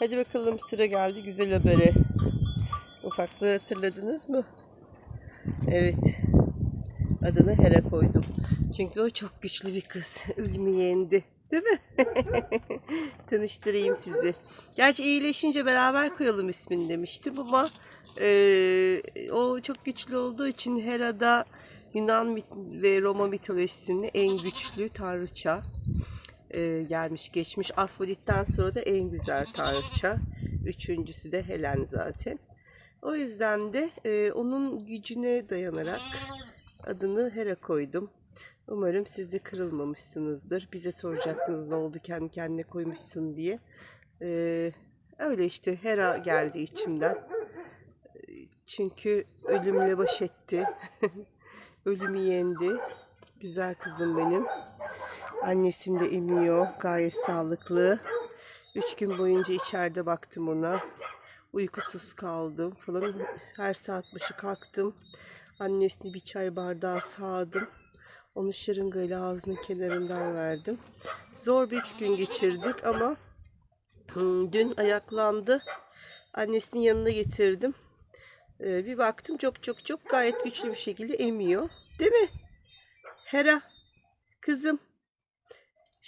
Hadi bakalım sıra geldi güzel habere. Ufaklığı hatırladınız mı? Evet. Adını Hera koydum. Çünkü o çok güçlü bir kız. Ölümü yendi. Değil mi? Tanıştırayım sizi. Gerçi iyileşince beraber koyalım ismini demiştim ama eee, o çok güçlü olduğu için Hera'da Yunan ve Roma mitolojisinin en güçlü tanrıça e, gelmiş geçmiş. Afrodit'ten sonra da en güzel tanrıça. Üçüncüsü de Helen zaten. O yüzden de e, onun gücüne dayanarak adını Hera koydum. Umarım siz de kırılmamışsınızdır. Bize soracaksınız ne oldu kendi kendine koymuşsun diye. E, öyle işte Hera geldi içimden. Çünkü ölümle baş etti. Ölümü yendi. Güzel kızım benim. Annesini de emiyor. Gayet sağlıklı. Üç gün boyunca içeride baktım ona. Uykusuz kaldım falan. Her saat başı kalktım. Annesini bir çay bardağı sağdım. Onu şırıngayla ağzının kenarından verdim. Zor bir üç gün geçirdik ama hmm, dün ayaklandı. Annesinin yanına getirdim. Ee, bir baktım çok çok çok gayet güçlü bir şekilde emiyor. Değil mi? Hera, kızım.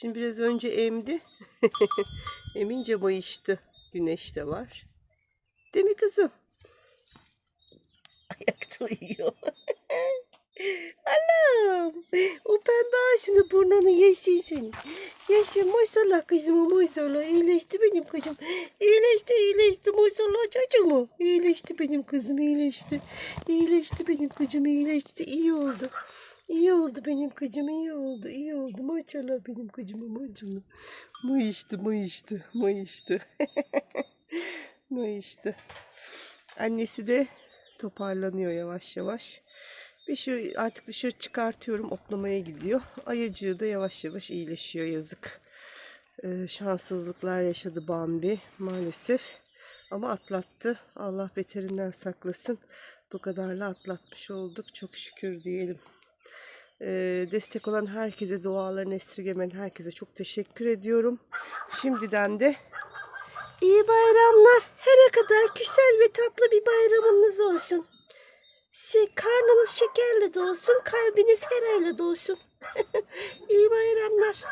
Şimdi biraz önce emdi. Emince mayıştı. Güneş de var. Değil mi kızım? Ayakta uyuyor. Allah'ım. O pembe ağzını burnunu yesin seni. Yesin maşallah kızım maşallah. İyileşti benim kızım. İyileşti iyileşti maşallah çocuğum. İyileşti benim kızım iyileşti. İyileşti benim kızım iyileşti. İyi oldu. İyi oldu benim kızım iyi oldu iyi oldu maşallah benim kızım maşallah. Mayıştı mayıştı mayıştı. mayıştı. Annesi de toparlanıyor yavaş yavaş. Bir şu artık dışarı çıkartıyorum otlamaya gidiyor. Ayıcığı da yavaş yavaş iyileşiyor yazık. Ee, şanssızlıklar yaşadı Bambi maalesef. Ama atlattı. Allah beterinden saklasın. Bu kadarla atlatmış olduk. Çok şükür diyelim. Destek olan herkese, dualarını esirgemen herkese çok teşekkür ediyorum. Şimdiden de iyi bayramlar. Her kadar güzel ve tatlı bir bayramınız olsun. Şey, karnınız şekerle dolsun, kalbiniz herayla dolsun. iyi bayramlar.